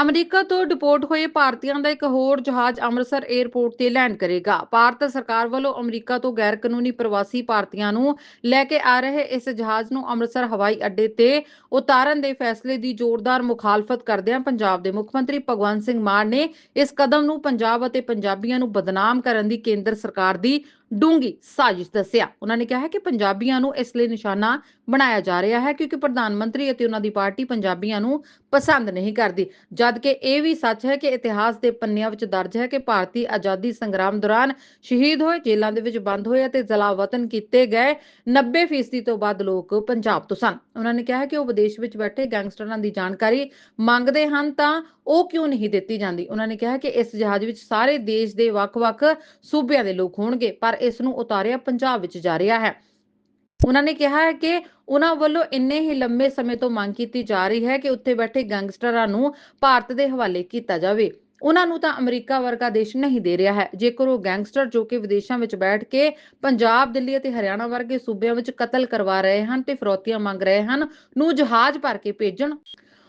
America ਤੋਂ deport ਹੋਏ ਭਾਰਤੀਆਂ ਦਾ ਇੱਕ ਹੋਰ ਜਹਾਜ਼ ਅੰਮ੍ਰਿਤਸਰ 에ਅਰਪੋਰਟ ਤੇ ਲੈਂਡ ਕਰੇਗਾ। ਭਾਰਤ ਸਰਕਾਰ ਵੱਲੋਂ ਅਮਰੀਕਾ ਤੋਂ ਗੈਰ ਕਾਨੂੰਨੀ ਪ੍ਰਵਾਸੀ ਭਾਰਤੀਆਂ ਨੂੰ ਲੈ ਕੇ ਆ ਰਹੇ ਇਸ ਜਹਾਜ਼ ਨੂੰ ਅੰਮ੍ਰਿਤਸਰ ਹਵਾਈ ਅੱਡੇ ਤੇ ਉਤਾਰਨ ਦੇ ਫੈਸਲੇ ਦੀ ਜ਼ੋਰਦਾਰ ਮੁਖਾਲਫਤ ਕਰਦਿਆਂ ਪੰਜਾਬ ਦੇ ਮੁੱਖ ਮੰਤਰੀ ਭਗਵੰਤ ਸਿੰਘ ਮਾਨ ਨੇ ਇਸ ਕਦਮ ਨੂੰ ਪੰਜਾਬ ਅਤੇ ਪੰਜਾਬੀਆਂ ਨੂੰ ਬਦਨਾਮ ਕਰਨ ਦੀ ਕੇਂਦਰ ਸਰਕਾਰ ਦੀ ਡੂੰਗੀ ਸਾਜ਼ਿਸ਼ ਦੱਸਿਆ। ਉਹਨਾਂ ਨੇ ਕਿਹਾ ਹੈ ਕਿ ਪੰਜਾਬੀਆਂ ਨੂੰ ਇਸ ਲਈ ਨਿਸ਼ਾਨਾ ਬਣਾਇਆ ਜਾ ਰਿਹਾ ਹੈ ਕਿਉਂਕਿ ਪ੍ਰਧਾਨ ਮੰਤਰੀ ਅਤੇ ਉਹਨਾਂ ਦੀ ਪਾਰਟੀ ਪੰਜਾਬੀਆਂ ਨੂੰ ਪਸੰਦ ਨਹੀਂ ਕਰਦੀ। ਜਦ ਕਿ ਇਹ ਵੀ ਸੱਚ ਹੈ ਕਿ ਇਤਿਹਾਸ ਦੇ ਪੰਨਿਆਂ ਵਿੱਚ ਦਰਜ ਹੈ ਕਿ ਭਾਰਤੀ ਆਜ਼ਾਦੀ ਸੰਗਰਾਮ ਦੌਰਾਨ ਸ਼ਹੀਦ ਹੋਏ, ਜੇਲ੍ਹਾਂ ਦੇ ਵਿੱਚ ਬੰਦ ਹੋਏ ਅਤੇ ਜਲਾਵਤਨ ਕੀਤੇ ਗਏ 90% ਤੋਂ ਵੱਧ ਲੋਕ ਪੰਜਾਬ ਤੋਂ ਸਨ। ਉਹਨਾਂ ਨੇ ਕਿਹਾ ਹੈ ਕਿ ਉਹ ਵਿਦੇਸ਼ ਵਿੱਚ ਬੈਠੇ ਗੈਂਗਸਟਰਾਂ ਦੀ ਜਾਣਕਾਰੀ ਮੰਗਦੇ ਹਨ ਤਾਂ ਉਹ ਕਿਉਂ ਨਹੀਂ ਦਿੱਤੀ ਜਾਂਦੀ? ਉਹਨਾਂ ਨੇ ਕਿਹਾ ਕਿ ਇਸ ਜਹਾਜ਼ ਵਿੱਚ ਸਾਰੇ ਦੇਸ਼ ਦੇ ਵੱਖ-ਵੱਖ ਸੂਬਿਆਂ ਦੇ ਲੋਕ ਹੋਣਗੇ, ਪਰ ਇਸ ਨੂੰ ਉਤਾਰਿਆ, ਪੰਜਾਬ ਵਿੱਚ ਜਾ ਰਿਹਾ ਹੈ। ਉਹਨਾਂ ਨੇ ਕਿਹਾ ਹੈ ਕਿ ਉਹਨਾਂ ਵੱਲੋਂ ਇੰਨੇ ਹੀ ਲੰਮੇ ਸਮੇਂ ਤੋਂ ਮੰਗ ਕੀਤੀ ਜਾ ਰਹੀ ਹੈ ਕਿ ਉੱਥੇ ਬੈਠੇ ਗੈਂਗਸਟਰਾਂ ਨੂੰ ਭਾਰਤ ਦੇ ਹਵਾਲੇ ਕੀਤਾ ਜਾਵੇ। ਉਹਨਾਂ ਨੂੰ ਤਾਂ ਅਮਰੀਕਾ ਵਰਗਾ ਦੇਸ਼ ਨਹੀਂ ਦੇ ਰਿਹਾ ਹੈ। ਜੇਕਰ ਉਹ ਗੈਂਗਸਟਰ ਜੋ ਕਿ ਵਿਦੇਸ਼ਾਂ ਵਿੱਚ ਬੈਠ ਕੇ ਪੰਜਾਬ, ਦਿੱਲੀ ਅਤੇ ਹਰਿਆਣਾ ਵਰਗੇ ਸੂਬਿਆਂ ਵਿੱਚ ਕਤਲ ਕਰਵਾ ਰਹੇ ਹਨ ਤੇ ਫਰੋਤੀਆਂ ਮੰਗ ਰਹੇ ਹਨ, ਨੂੰ ਜਹਾਜ਼ ਭਰ ਕੇ ਭੇਜਣ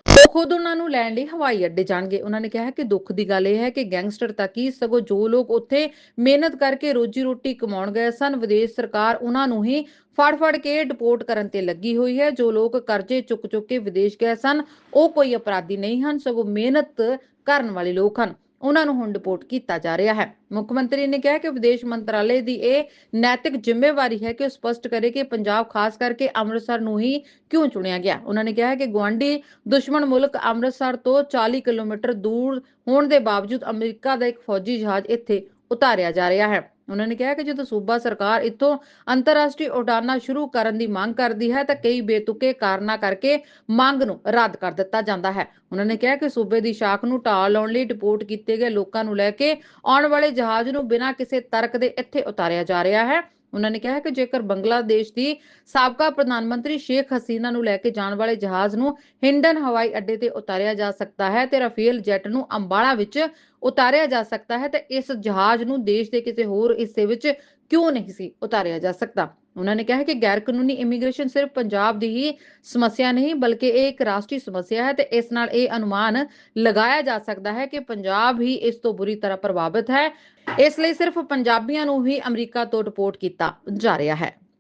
ਉਹ ਖੁਦ ਉਹਨਾਂ ਨੂੰ ਲੈਣ ਲਈ ਹਵਾਈ ਅੱਡੇ ਜਾਣਗੇ। ਉਹਨਾਂ ਨੇ ਕਿਹਾ ਕਿ ਦੁੱਖ ਦੀ ਗੱਲ ਇਹ ਹੈ ਕਿ ਗੈਂਗਸਟਰ ਤਾਂ ਕੀ ਸਗੋਂ ਜੋ ਲੋਕ ਉੱਥੇ ਮਿਹਨਤ ਕਰਕੇ ਰੋਜੀ ਰੋਟੀ ਕਮਾਉਣ ਗਏ ਸਨ, ਵਿਦੇਸ਼ ਸਰਕਾਰ ਉਹਨਾਂ ਨੂੰ ਹੀ ਫੜ ਫੜ ਕੇ ਡਿਪੋਰਟ ਕਰਨ ਤੇ ਲੱਗੀ ਹੋਈ ਹੈ। ਜੋ ਲੋਕ ਕਰਜ਼ੇ ਚੁੱਕ ਚੁੱਕ ਕੇ ਵਿਦੇਸ਼ ਗਏ ਸਨ, ਉਹ ਕੋਈ ਅਪਰਾਧੀ ਨਹੀਂ ਹਨ, ਸਗੋਂ ਮਿਹਨਤ ਕਰਨ ਵਾਲੇ ਲੋਕ ਹਨ। ਉਹਨਾਂ ਨੂੰ ਹੁਣ ਡਿਪੋਰਟ ਕੀਤਾ ਜਾ ਰਿਹਾ ਹੈ। ਮੁੱਖ ਮੰਤਰੀ ਨੇ ਕਿਹਾ ਕਿ ਵਿਦੇਸ਼ ਮੰਤਰਾਲੇ ਦੀ ਇਹ ਨੈਤਿਕ ਜ਼ਿੰਮੇਵਾਰੀ ਹੈ ਕਿ ਉਹ ਸਪਸ਼ਟ ਕਰੇ ਕਿ ਪੰਜਾਬ ਖਾਸ ਕਰਕੇ ਅੰਮ੍ਰਿਤਸਰ ਨੂੰ ਹੀ ਕਿਉਂ ਚੁਣਿਆ ਗਿਆ। ਉਹਨਾਂ ਨੇ ਕਿਹਾ ਕਿ ਗਵਾਂਢੀ ਦੁਸ਼ਮਣ ਮੁਲਕ ਅੰਮ੍ਰਿਤਸਰ ਤੋਂ 40 ਕਿਲੋਮੀਟਰ ਦੂਰ ਹੋਣ ਦੇ ਬਾਵਜੂਦ ਅਮਰੀਕਾ ਦਾ ਇੱਕ ਫੌਜੀ ਜਹਾਜ਼ ਇੱਥੇ ਉਤਾਰਿਆ ਜਾ ਰਿਹਾ ਹੈ। ਉਹਨਾਂ ਨੇ ਕਿਹਾ ਕਿ ਜਦੋਂ ਸੂਬਾ ਸਰਕਾਰ ਇੱਥੋਂ ਅੰਤਰਰਾਸ਼ਟਰੀ ਉਡਾਨਾਂ ਸ਼ੁਰੂ ਕਰਨ ਦੀ ਮੰਗ ਕਰਦੀ ਹੈ ਤਾਂ ਕਈ ਬੇਤੁਕੇ ਕਾਰਨਾਂ ਕਰਕੇ ਮੰਗ ਨੂੰ ਰੱਦ ਕਰ ਦਿੱਤਾ ਜਾਂਦਾ ਹੈ। ਉਹਨਾਂ ਨੇ ਕਿਹਾ ਕਿ ਸੂਬੇ ਦੀ ਸ਼ਾਖ ਨੂੰ ਢਾਲ ਲਾਉਣ ਲਈ ਡਿਪੋਰਟ ਕੀਤੇ ਗਏ ਲੋਕਾਂ ਨੂੰ ਲੈ ਕੇ ਆਉਣ ਵਾਲੇ ਜਹਾਜ਼ ਨੂੰ ਬਿਨਾਂ ਕਿਸੇ ਤਰਕ ਦੇ ਇੱਥੇ ਉਤਾਰਿਆ ਜਾ ਰਿਹਾ ਹੈ। ਉਹਨਾਂ ਨੇ ਕਿਹਾ ਕਿ ਜੇਕਰ ਬੰਗਲਾਦੇਸ਼ ਦੀ ਸਾਬਕਾ ਪ੍ਰਧਾਨ ਮੰਤਰੀ ਸ਼ੇਖ ਹਸੀਨਾ ਨੂੰ ਲੈ ਕੇ ਜਾਣ ਵਾਲੇ ਜਹਾਜ਼ ਨੂੰ ਹਿੰਡਨ ਹਵਾਈ ਅੱਡੇ ਤੇ ਉਤਾਰਿਆ ਜਾ ਸਕਦਾ ਹੈ ਤੇ ਰਾਫੇਲ ਜੈਟ ਨੂੰ ਅੰਬਾਲਾ ਵਿੱਚ ਉਤਾਰਿਆ ਜਾ ਸਕਦਾ ਹੈ, ਤੇ ਇਸ ਜਹਾਜ਼ ਨੂੰ ਦੇਸ਼ ਦੇ ਕਿਸੇ ਹੋਰ ਹਿੱਸੇ ਵਿੱਚ ਕਿਉਂ ਨਹੀਂ ਸੀ ਉਤਾਰਿਆ ਜਾ ਸਕਦਾ? ਉਹਨਾਂ ਨੇ ਕਿਹਾ ਕਿ ਗੈਰ ਕਾਨੂੰਨੀ ਇਮੀਗ੍ਰੇਸ਼ਨ ਸਿਰਫ ਪੰਜਾਬ ਦੀ ਹੀ ਸਮੱਸਿਆ ਨਹੀਂ, ਬਲਕਿ ਇਹ ਇੱਕ ਰਾਸ਼ਟਰੀ ਸਮੱਸਿਆ ਹੈ ਤੇ ਇਸ ਨਾਲ ਇਹ ਅਨੁਮਾਨ ਲਗਾਇਆ ਜਾ ਸਕਦਾ ਹੈ ਕਿ ਪੰਜਾਬ ਹੀ ਇਸ ਤੋਂ ਬੁਰੀ ਤਰ੍ਹਾਂ ਪ੍ਰਭਾਵਿਤ ਹੈ। ਇਸ ਲਈ ਸਿਰਫ ਪੰਜਾਬੀਆਂ ਨੂੰ ਹੀ ਅਮਰੀਕਾ ਤੋਂ ਡਿਪੋਰਟ ਕੀਤਾ ਜਾ ਰਿਹਾ ਹੈ।